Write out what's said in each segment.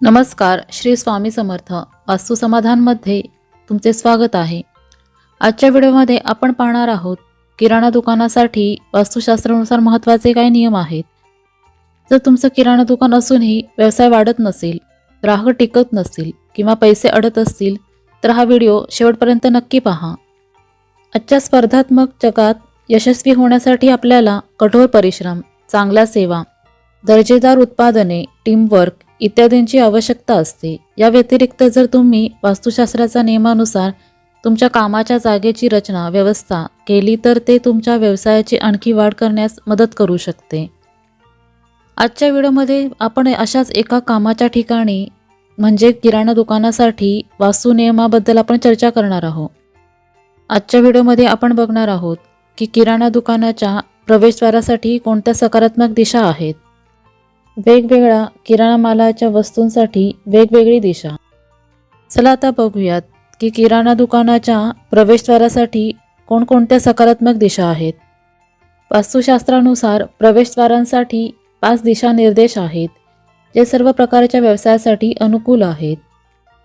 नमस्कार श्री स्वामी समर्थ. वास्तू समाधानमध्ये तुमचे स्वागत आहे. आजच्या व्हिडिओमध्ये आपण पाहणार आहोत किराणा दुकानासाठी वास्तुशास्त्रानुसार महत्त्वाचे काही नियम आहेत? जर तुमचं किराणा दुकान असूनही व्यवसाय वाढत नसेल ग्राहक टिकत नसतील किंवा पैसे अडत असतील तर हा व्हिडिओ शेवटपर्यंत नक्की पहा. आजच्या स्पर्धात्मक जगात यशस्वी होण्यासाठी आपल्याला कठोर परिश्रम चांगल्या सेवा दर्जेदार उत्पादने टीमवर्क इत्यादींची आवश्यकता असते. या व्यतिरिक्त जर तुम्ही वास्तुशास्त्राच्या नियमानुसार तुमच्या कामाच्या जागेची रचना व्यवस्था केली तर ते तुमच्या व्यवसायाची आणखी वाढ करण्यास मदत करू शकते. आजच्या व्हिडिओमध्ये आपण अशाच एका कामाच्या ठिकाणी म्हणजे किराणा दुकानासाठी वास्तू नियमाबद्दल आपण चर्चा करणार आहोत. आजच्या व्हिडिओमध्ये आपण बघणार आहोत की किराणा दुकानाच्या प्रवेशद्वारासाठी कोणत्या सकारात्मक दिशा आहेत. वेगवेगळ्या किराणा मालाच्या वस्तूंसाठी वेगवेगळी दिशा. चला आता बघूयात की किराणा दुकानाच्या प्रवेशद्वारासाठी कोणकोणत्या सकारात्मक दिशा आहेत. वास्तुशास्त्रानुसार प्रवेशद्वारांसाठी पाच दिशानिर्देश आहेत जे सर्व प्रकारच्या व्यवसायासाठी अनुकूल आहेत.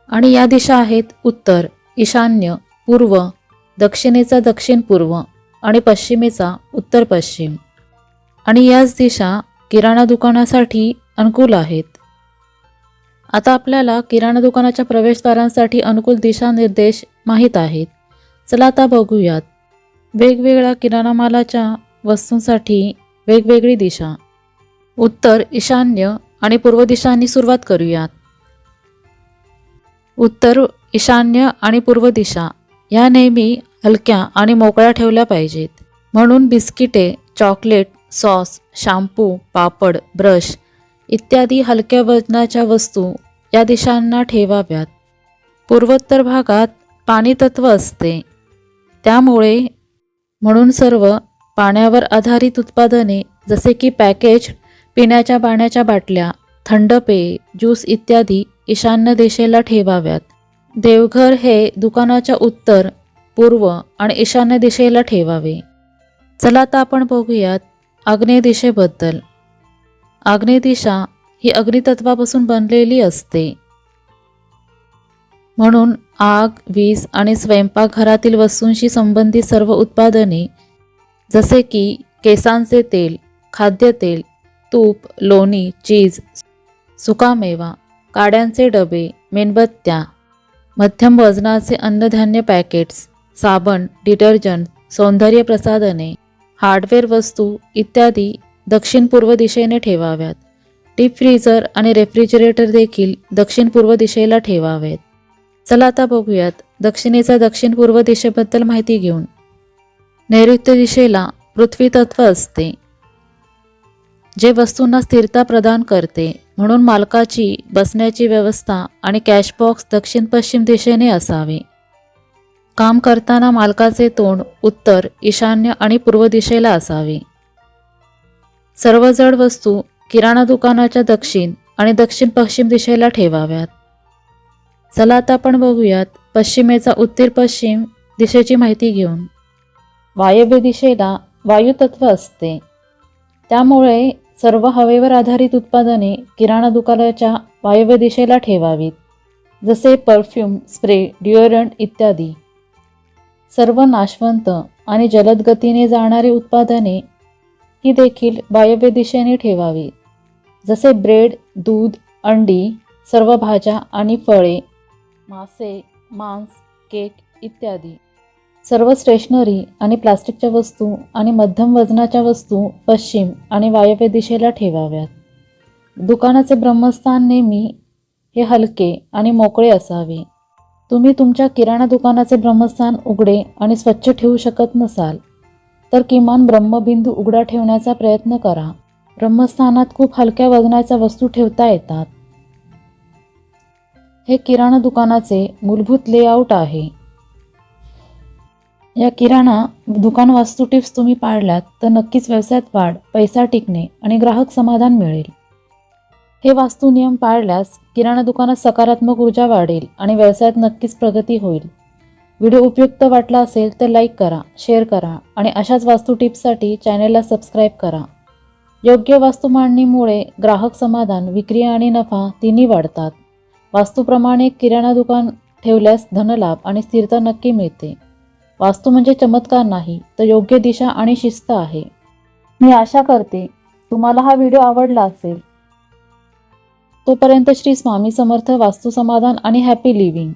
आणि या दिशा आहेत उत्तर ईशान्य पूर्व दक्षिणेचा दक्षिण पूर्व आणि पश्चिमेचा उत्तर पश्चिम. आणि याच दिशा किराणा दुकानासाठी अनुकूल आहेत. आता आपल्याला किराणा दुकानाच्या प्रवेशद्वारांसाठी अनुकूल दिशानिर्देश माहीत आहेत. चला आता बघूयात. वेगवेगळ्या किराणा मालाच्या वस्तूंसाठी वेगवेगळी दिशा. उत्तर ईशान्य आणि पूर्व दिशांनी सुरुवात करूयात. उत्तर ईशान्य आणि पूर्व दिशा या नेहमी हलक्या आणि मोकळ्या ठेवल्या पाहिजेत. म्हणून बिस्किटे chocolate sauce shampoo papad brush इत्यादी हलक्या वजनाच्या वस्तू या दिशांना ठेवाव्यात. पूर्वोत्तर भागात पाणी तत्व असते. त्यामुळे म्हणून सर्व पाण्यावर आधारित उत्पादने जसे की पॅकेज पिण्याच्या पाण्याच्या बाटल्या थंड पेय ज्यूस इत्यादी ईशान्य दिशेला ठेवाव्यात. देवघर हे दुकानाच्या उत्तर पूर्व आणि ईशान्य दिशेला ठेवावे. चला आता आपण बघूयात आग्नेय दिशेबद्दल आग्नेय दिशा ही अग्नितत्वापासून बनलेली असते. म्हणून आग वीज आणि स्वयंपाकघरातील वस्तूंशी संबंधित सर्व उत्पादने जसे की केसांचे तेल खाद्यतेल तूप लोणी चीज सुकामेवा काड्यांचे डबे मेणबत्त्या मध्यम वजनाचे अन्नधान्य पॅकेट्स साबण डिटर्जंट सौंदर्य प्रसाधने हार्डवेअर वस्तू इत्यादी दक्षिण पूर्व दिशेने ठेवाव्यात. डीप फ्रीजर आणि रेफ्रिजरेटर देखील दक्षिण पूर्व दिशेला ठेवावेत. चला आता बघूयात दक्षिणेचा दक्षिण पूर्व दिशेबद्दल माहिती घेऊन. नैऋत्य दिशेला पृथ्वी तत्व असते. जे वस्तूंना स्थिरता प्रदान करते म्हणून मालकाची बसण्याची व्यवस्था आणि कॅशबॉक्स दक्षिण पश्चिम दिशेने असावे. काम करताना मालकाचे तोंड उत्तर ईशान्य आणि पूर्व दिशेला असावे. सर्व जड वस्तू किराणा दुकानाच्या दक्षिण आणि दक्षिण पश्चिम दिशेला ठेवाव्यात. चला आता आपण बघूयात पश्चिमेचा उत्तर पश्चिम दिशेची माहिती घेऊन. वायव्य दिशेला वायुतत्व असते. त्यामुळे सर्व हवेवर आधारित उत्पादने किराणा दुकानाच्या वायव्य दिशेला ठेवावीत. जसे परफ्यूम स्प्रे डिओरंट इत्यादी. सर्व नाशवंत आणि जलद गतीने जाणारी उत्पादने ही देखील वायव्य दिशेने ठेवावी. जसे ब्रेड दूध अंडी सर्व भाज्या आणि फळे मासे मांस केक इत्यादी. सर्व स्टेशनरी आणि प्लास्टिकच्या वस्तू आणि मध्यम वजनाच्या वस्तू पश्चिम आणि वायव्य दिशेला ठेवाव्यात. दुकानाचे ब्रह्मस्थान नेहमी हे हलके आणि मोकळे असावे. तुम्ही तुमच्या किराणा दुकानाचे ब्रह्मस्थान उघडे आणि स्वच्छ ठेवू शकत नसाल तर किमान ब्रह्मबिंदू उघडा ठेवण्याचा प्रयत्न करा. ब्रह्मस्थानात खूप हलक्या वजनाच्या वस्तू ठेवता येतात. हे किराणा दुकानाचे मूलभूत लेआउट आहे. या किराणा दुकान वास्तू टिप्स तुम्ही पाळल्यात तर नक्कीच व्यवसायात वाढ पैसा टिकणे आणि ग्राहक समाधान मिळेल. हे वास्तू नियम पाळल्यास किराणा दुकानात सकारात्मक ऊर्जा वाढेल आणि व्यवसायात नक्कीच प्रगती होईल. व्हिडिओ उपयुक्त वाटला असेल तर लाईक करा शेअर करा आणि अशाच वास्तू टिप्ससाठी चॅनेलला सबस्क्राईब करा. योग्य वास्तू मांडणीमुळे ग्राहक समाधान विक्री आणि नफा तिन्ही वाढतात. वास्तूप्रमाणे किराणा दुकान ठेवल्यास धनलाभ आणि स्थिरता नक्की मिळते. वास्तू म्हणजे चमत्कार नाही तर योग्य दिशा आणि शिस्त आहे. मी आशा करते तुम्हाला हा व्हिडिओ आवडला असेल. तोपर्यंत श्री स्वामी समर्थ वास्तुसमाधान आणि हॅपी लिव्हिंग